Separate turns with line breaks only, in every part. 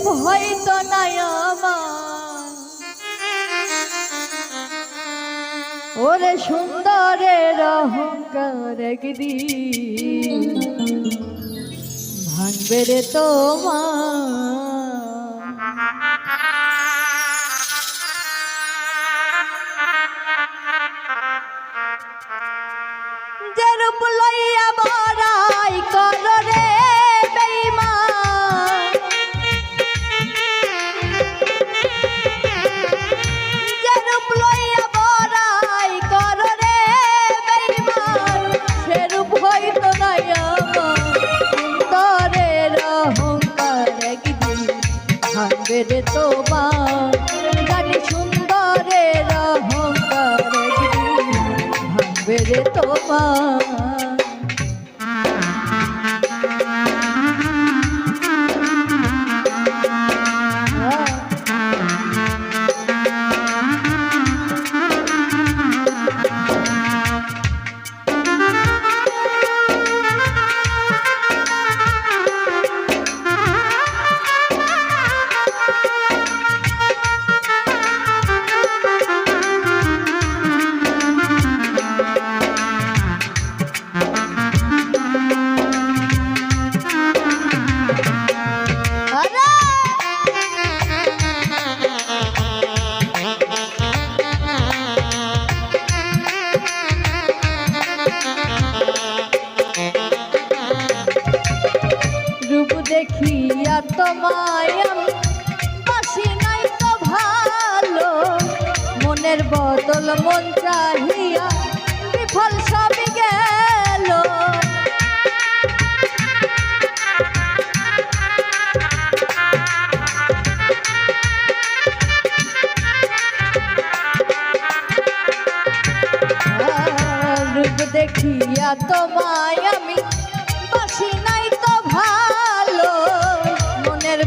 সেরূপ হয়তো নাই আমার। ওরে সুন্দরের অহংকার একদিন ভাঙবে রে তোমার। যেরূপ লইয়া ভাঙবে রে তোমার। জানি সুন্দরের অহংকার তোমার। তোমায় আমি বাসি নাই তো ভালো। মনের বদল মন চাহিয়া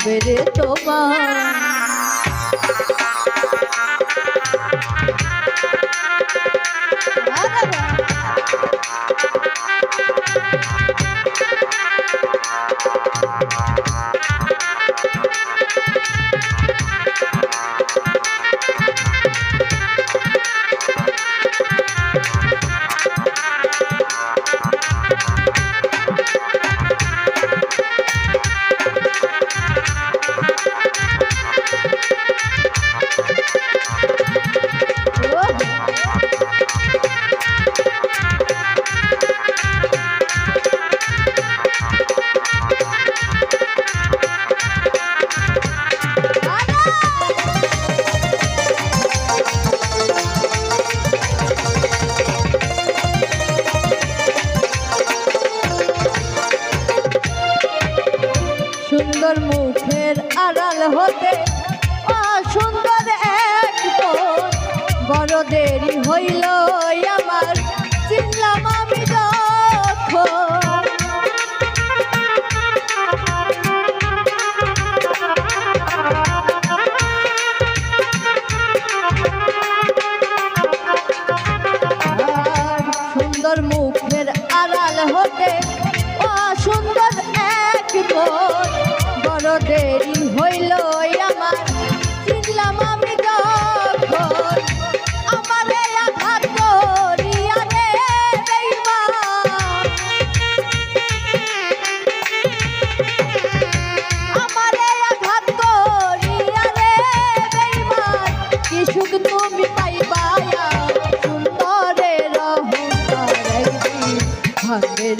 ভাববে রে তোমার। আড়াল হতে সুন্দর এক। বড় দেরি হইল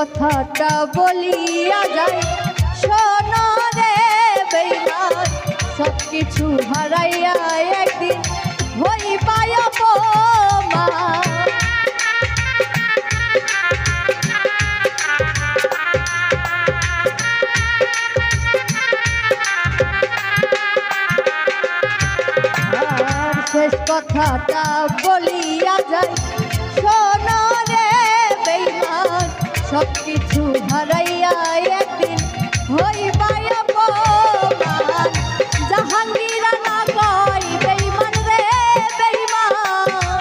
কথাটা বলিয়া যায়। শোনো রে বেইমান সব কিছু হারাইয়া একদিন হইবাই অপমান। আর শেষ কথাটা বলিয়া যায়। শোনো সব কিছু হারাইয়া একদিন হইবাই অপমান। জাহাঙ্গীর না কই বেইমান রে বেইমান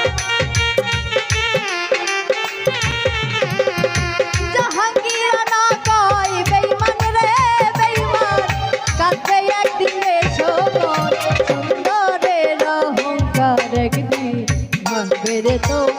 জাহাঙ্গীর না কই বেইমান রে বেইমান কাছে একদিন তোমার।